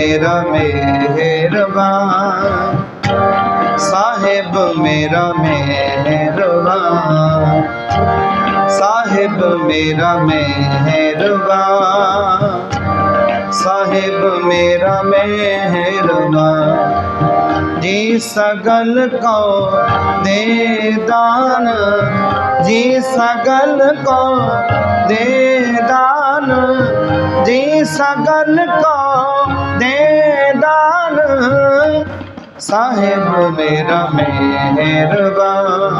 ਮੇਰਾ ਮਿਹਰਬਾਨ ਸਾਹਿਬ ਮੇਰਾ ਮਿਹਰਬਾਨ ਸਾਹਿਬ ਮੇਰਾ ਮਿਹਰਬਾਨ ਸਾਹਿਬ ਮੇਰਾ ਮਿਹਰਬਾਨ ਜੀ ਸਗਲ ਕੋ ਦੇ ਦਾਨ ਜੀ ਸਗਲ ਕੋ ਦੇ ਦਾਨ ਜੀ ਸਗਲ ਕੋ ਦੇ ਦਾਨ ਸਾਹਿਬ ਮੇਰਾ ਮਿਹਰਬਾਨ।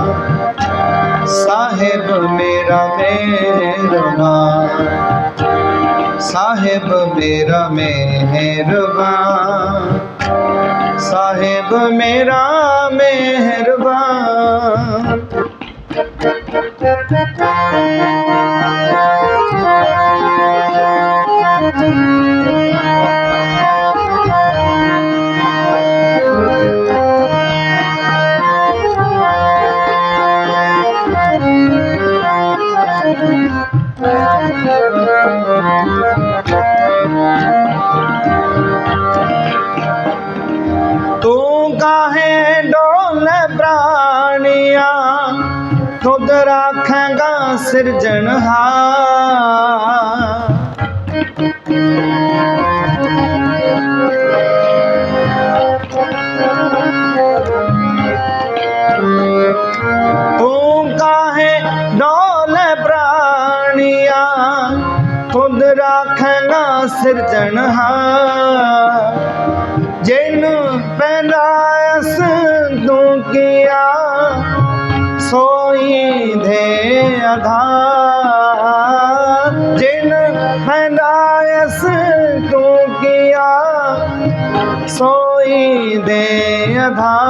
ਸਾਹਿਬ ਮੇਰਾ ਮਿਹਰਬਾਨ। ਸਾਹਿਬ ਮੇਰਾ ਮਿਹਰਬਾਨ। ਸਾਹਿਬ ਮੇਰਾ ਮਿਹਰਬਾਨ। ਤੂੰ ਕਾਹੇ ਡੋਲ ਪ੍ਰਾਣੀਆਂ? ਖੁਦ ਰੱਖੇਗਾ ਸਿਰਜਣਹਾਰ। ਸਿਰਜਣਹਾਰ ਜਿਨ ਪੈਦਾਇਸ ਤੂੰ ਕੀਆ, ਸੋਈ ਦੇ ਆਧਾਰ। ਜਿਨ ਪੈਦਾਇਸ ਤੂੰ ਕੀਆ, ਸੋਈ ਦੇ ਆਧਾਰ।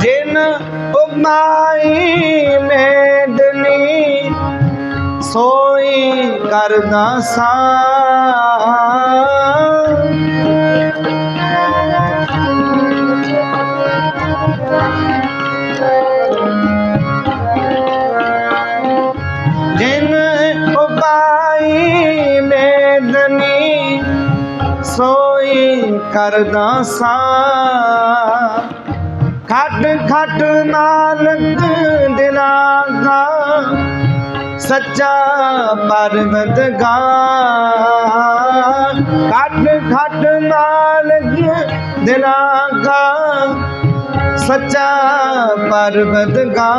ਜਿਨ ਉਮਾਈ ਮੇਦਨੀ ਸੋਈ ਕਰਦਾ ਸਾ। ਕਰਦਾ ਸਾ। ਖੱਟ ਖੱਟ ਨਾਨਕ ਦਿਲਾਗਾ, ਸੱਚਾ ਪਰਵਤਗਾ ਖੱਟ ਖੱਟ ਨਾਨਕ ਦਿਲਾਗਾ, ਸੱਚਾ ਪਰਵਤਗਾ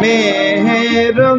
ਮਿਹਰਬਾਨ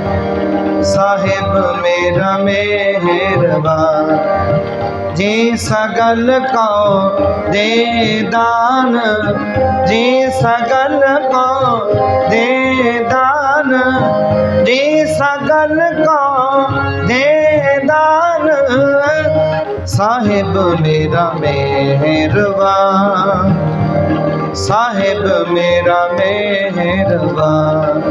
ਸਾਹਿਬ ਮੇਰਾ ਮਿਹਰਬਾਨ। ਜੀ ਸਗਲ ਕੋ ਦੇ ਦਾਨ, ਜੀ ਸਗਲ ਕੋ ਦੇ ਦਾਨ, ਜੀ ਸਗਲ ਕੋ ਦੇ ਦਾਨ। ਸਾਹਿਬ ਮੇਰਾ ਮਿਹਰਬਾਨ। ਸਾਹਿਬ ਮੇਰਾ ਮਿਹਰਬਾਨ।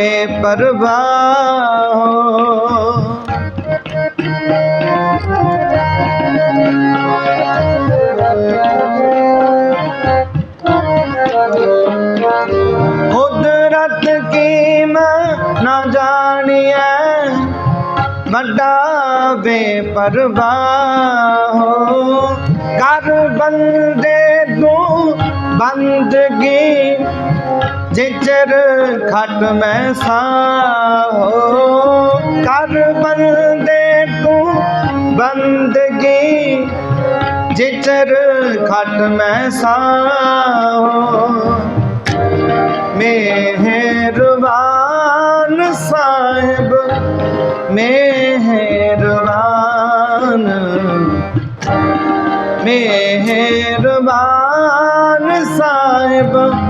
ਵੇ ਪਰਵਾਹ ਕੁਦਰਤ ਕੀ ਨਾ ਜਾਣੀਐ ਵੱਡਾ ਬੇਪਰਵਾਹ ਕਰ ਬੰਦੇ ਨੂੰ ਬੰਦਗੀ ਜਿਚਰ ਖਟ ਮੈਂ ਸਾਹੋ। ਕਰ ਬੰਦੇ ਤੂੰ ਬੰਦਗੀ। ਜਿਚਰ ਖਟ ਮੈਂ ਸਾਹੋ। ਮਿਹਰਬਾਨ ਸਾਹਿਬ, ਮਿਹਰਬਾਨ। ਮਿਹਰਬਾਨ ਸਾਹਿਬ।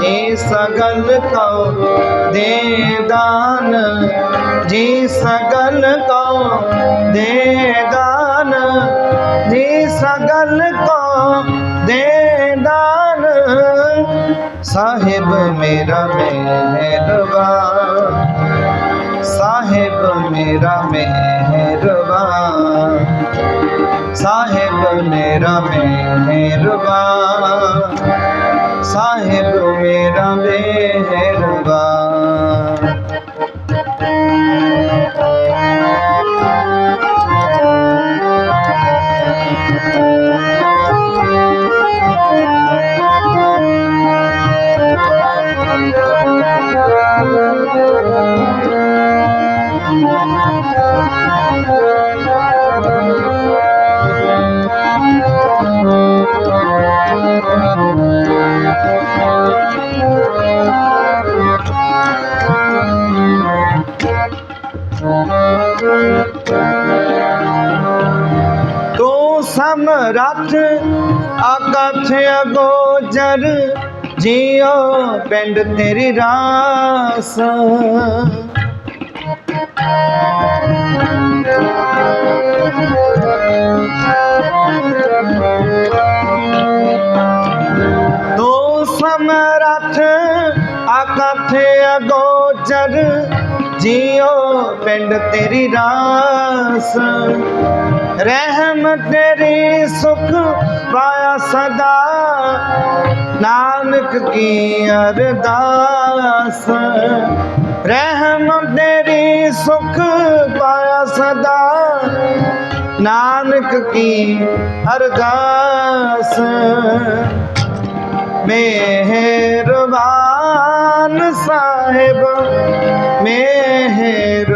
ਜੀ ਸਗਲ ਕਉ ਦੇ ਦਾਨ, ਜੀ ਸਗਲ ਕਉ ਦੇ ਦਾਨ, ਜੀ ਸਗਲ ਕਉ ਦੇ ਦਾਨ। ਸਾਹਿਬ ਮੇਰਾ ਮਿਹਰਬਾਨ ਸਾਹਿਬ ਮੇਰਾ ਮਿਹਰਬਾਨ ਸਾਹਿਬ ਮੇਰਾ ਮਿਹਰਬਾਨ ਸਾਹਿਬ ਮੇਰਾ ਮਿਹਰਬਾਨ ਸਮਰੱਥ ਆਕਾਸ਼ ਅਗੋਚਰ ਜੀਓ ਪਿੰਡ ਤੇਰੀ ਰਾਸ। ਤੂੰ ਸਮਰੱਥ ਆਕਾਸ਼ ਅਗੋਚਰ ਜੀਓ ਪਿੰਡ ਤੇਰੀ ਰਾਸ। ਰਹਿਮ ਤੇਰੀ ਸੁਖ ਪਾਇਆ ਸਦਾ। ਨਾਨਕ ਕੀ ਅਰਦਾਸ। ਰਹਿਮ ਤੇਰੀ ਸੁਖ ਪਾਇਆ ਸਦਾ। ਨਾਨਕ ਕੀ ਅਰਦਾਸ। ਮਿਹਰਬਾਨ ਸਾਹਿਬ ਮਿਹਰਬਾਨ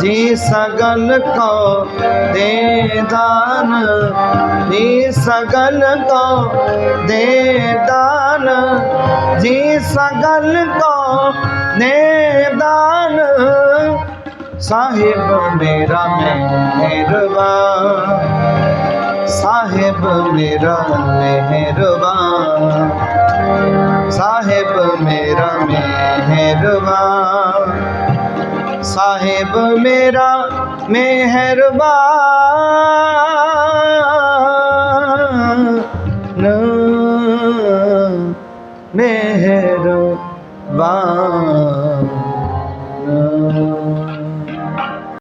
ਜੀ ਸਗਲ ਕੋ ਦੇ ਦਾਨ, ਜੀ ਸਗਲ ਕੋ ਦੇ ਦਾਨ, ਜੀ ਸਗਲ ਕੋ ਦੇ ਦਾਨ। ਸਾਹਿਬ ਮੇਰਾ ਮਿਹਰਬਾਨ, ਸਾਹਿਬ ਮੇਰਾ ਮਿਹਰਬਾਨ, ਸਾਹਿਬ ਮੇਰਾ ਮਿਹਰਬਾਨ। ਸਾਹਿਬ ਮੇਰਾ ਮਿਹਰਬਾਨ ਮਿਹਰਬਾਨ